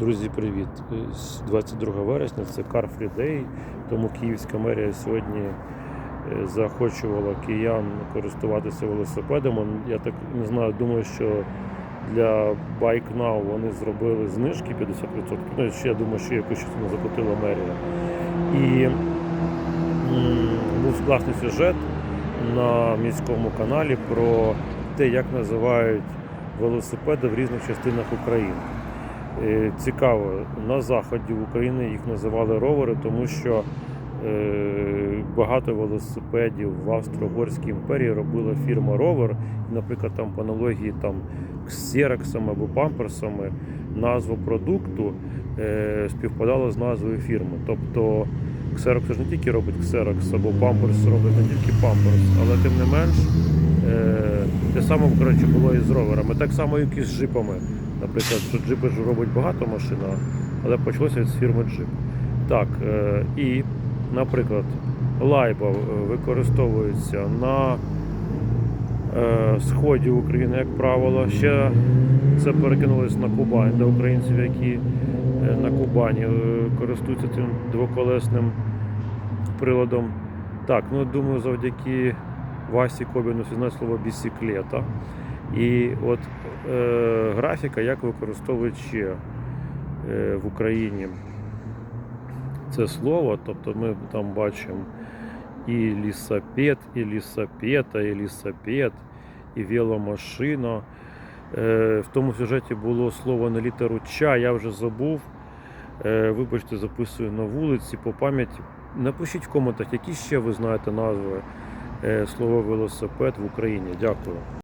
Друзі, привіт! Е, 22 вересня це Car Free Day, тому Київська мерія сьогодні е, заохочувала киян користуватися велосипедами. Я так не знаю, думаю, що для Bike Now вони зробили знижки 50%. Ну, ще я думаю, що якусь частину заплатила мерія. І був класний сюжет на міському каналі про те, як називають велосипеди в різних частинах України. Е, Цікаво, на заході України їх називали ровери, тому що е, багато велосипедів в Австро-Угорській імперії робила фірма Ровер. Наприклад, там по аналогії там Xerox або памперсами назва продукту е, співпадала з назвою фірми. Тобто Xerox ж не тільки робить Xerox або памперс робить не тільки памперс, але тим не менш те саме коротше, було і з роверами. Так само, як і з джипами. Наприклад, що джипи ж робить багато машин, але почалося з фірми Jeep. Так, е, і, наприклад, лайба е, використовується на е, сході України, як правило. Ще це перекинулось на Кубань для українців, які на Кубані користуються цим двоколесним приладом. Так, ну думаю, завдяки Васі Кобіну всі слово бісіклета. І от е, графіка, як використовують ще е, в Україні це слово, тобто ми там бачимо і лісапед, і лісапета, і лісапед, і веломашина. Е, в тому сюжеті було слово на літеру Ча, я вже забув. Е, вибачте, записую на вулиці по пам'яті. Напишіть в коментах, які ще ви знаєте назви е, слова велосипед в Україні. Дякую.